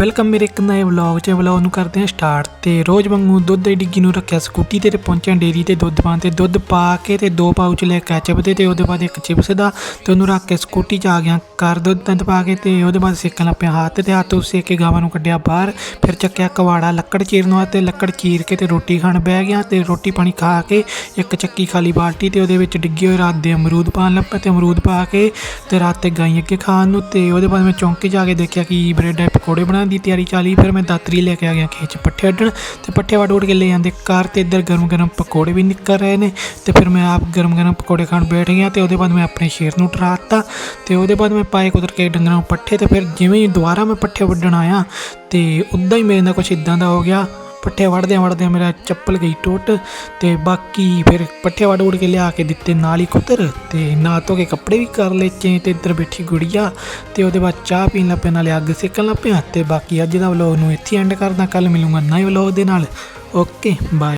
Welcome ਮੇਰੇ ਇੱਕ ਨਵੇਂ ਵਲੌਗ 'ਚ। ਵਲੌਗ ਨੂੰ ਕਰਦੇ ਹਾਂ ਸਟਾਰਟ ਤੇ ਰੋਜ਼ ਵਾਂਗੂ ਦੁੱਧ ਦੀ ਡਿੱਗੀ ਨੂੰ ਰੱਖਿਆ ਸਕੂਟੀ ਤੇ ਪਹੁੰਚਿਆ ਡੇਰੀ ਤੇ ਦੁੱਧ ਪਾਉਣ ਤੇ। ਦੁੱਧ ਪਾ ਕੇ ਤੇ ਦੋ ਪਾਊਚ ਲੈ ਕੈਚਅਪ ਦੇ ਤੇ ਉਹਦੇ ਬਾਅਦ ਇੱਕ ਚਿਪਸ ਦਾ ਤੇ ਉਹਨੂੰ ਰੱਖ ਕੇ ਸਕੂਟੀ 'ਚ ਆ ਗਿਆ। ਕਰ ਦੁੱਧ ਦੰਦ ਪਾ ਕੇ ਤੇ ਉਹਦੇ ਬਾਅਦ ਸੇਕਣ ਲੱਗ ਪਿਆ ਹੱਥ ਤੇ। ਹੱਥ ਉਸੇ ਕੇ ਗਾਵਾਂ ਨੂੰ ਕੱਢਿਆ ਬਾਹਰ। ਫਿਰ ਚੱਕਿਆ ਕਵਾੜਾ ਲੱਕੜ ਚੀਰਨ ਵਾਸਤੇ। ਲੱਕੜ ਚੀਰ ਕੇ ਤੇ ਰੋਟੀ ਖਾਣ ਬਹਿ ਗਿਆ ਤੇ ਰੋਟੀ ਪਾਣੀ ਖਾ ਕੇ ਇੱਕ ਚੱਕੀ ਖਾਲੀ ਬਾਲਟੀ ਤੇ ਉਹਦੇ ਵਿੱਚ ਡਿੱਗੇ ਹੋਏ ਰਾਤ ਦੇ ਅਮਰੂਦ ਪਾਣ ਲੱਗ ਪਿਆ ਤੇ ਅਮਰੂਦ ਪਾ ਕੇ ਤੇ ਰਾਤ ਤੇ ਗਾਈ ਅੱਗੇ ਖਾਣ ਨੂੰ ਤੇ ਉਹਦੇ ਬਾਅਦ ਮੈਂ ਚੌਂਕੇ ਜਾ ਕੇ ਦੇਖਿਆ ਕਿ ਬ੍ਰੈਡ ਦੇ ਪਕੌੜੇ ਬਣਾ ਬਣਾਉਣ ਦੀ ਤਿਆਰੀ ਚਾਲੀ ਫਿਰ ਮੈਂ ਦਾਤਰੀ ਲੈ ਕੇ ਆ ਗਿਆ ਖੇਤ 'ਚ ਪੱਠੇ ਅੱਡਣ ਤੇ ਪੱਠੇ ਵੱਢ ਉੱਡ ਕੇ ਲੈ ਜਾਂਦੇ। ਕਾਰ ਤੇ ਇੱਧਰ ਗਰਮ ਗਰਮ ਪਕੌੜੇ ਵੀ ਨਿਕਲ ਰਹੇ ਨੇ ਤੇ ਫਿਰ ਮੈਂ ਆਪ ਗਰਮ ਗਰਮ ਪਕੌੜੇ ਖਾਣ ਬੈਠ ਗਿਆ ਤੇ ਉਹਦੇ ਬਾਅਦ ਮੈਂ ਆਪਣੇ ਸ਼ੇਰ ਨੂੰ ਡਰਾਤਾ ਤੇ ਉਹਦੇ ਬਾਅਦ ਮੈਂ ਪਾਏ ਕੁਦਰ ਕੇ ਡੰਗਰਾਂ ਨੂੰ ਪੱਠੇ ਤੇ ਫਿਰ ਜਿਵੇਂ ਹੀ ਦੁਬਾਰਾ ਮੈਂ ਪੱਠੇ ਵੱਢਣ ਆਇਆ ਤੇ ਉਦਾਂ ਹੀ ਮੇਰੇ ਨਾਲ ਕੁਝ ਇਦਾਂ ਦਾ ਹੋ ਗਿਆ। ਪੱਠੇ ਵੜਦਿਆਂ ਵੜਦਿਆਂ ਮੇਰਾ ਚੱਪਲ ਗਈ ਟੁੱਟ ਤੇ ਬਾਕੀ ਫਿਰ ਪੱਠੇ ਵੜ ਉੜ ਕੇ ਲਿਆ ਕੇ ਦਿੱਤੇ ਨਾਲ ਹੀ ਕੁਤਰ ਤੇ ਨਾ ਧੋ ਕੇ ਕੱਪੜੇ ਵੀ ਕਰ ਲਏ, ਚੇ ਤੇ ਇੱਧਰ ਬੈਠੀ ਗੁੜੀਆ ਤੇ ਉਹਦੇ ਬਾਅਦ ਚਾਹ ਪੀਣ ਲੱਗ ਪਿਆ ਨਾਲੇ ਅੱਗ ਸੇਕਣ ਲੱਗ ਪਿਆ ਤੇ ਬਾਕੀ ਅੱਜ ਦਾ ਵਲੋਗ ਨੂੰ ਇੱਥੇ ਐਂਡ ਕਰਦਾ ਕੱਲ ਮਿਲੂੰਗਾ ਨਵੇਂ ਵਲੋਗ ਦੇ ਨਾਲ। Okay bye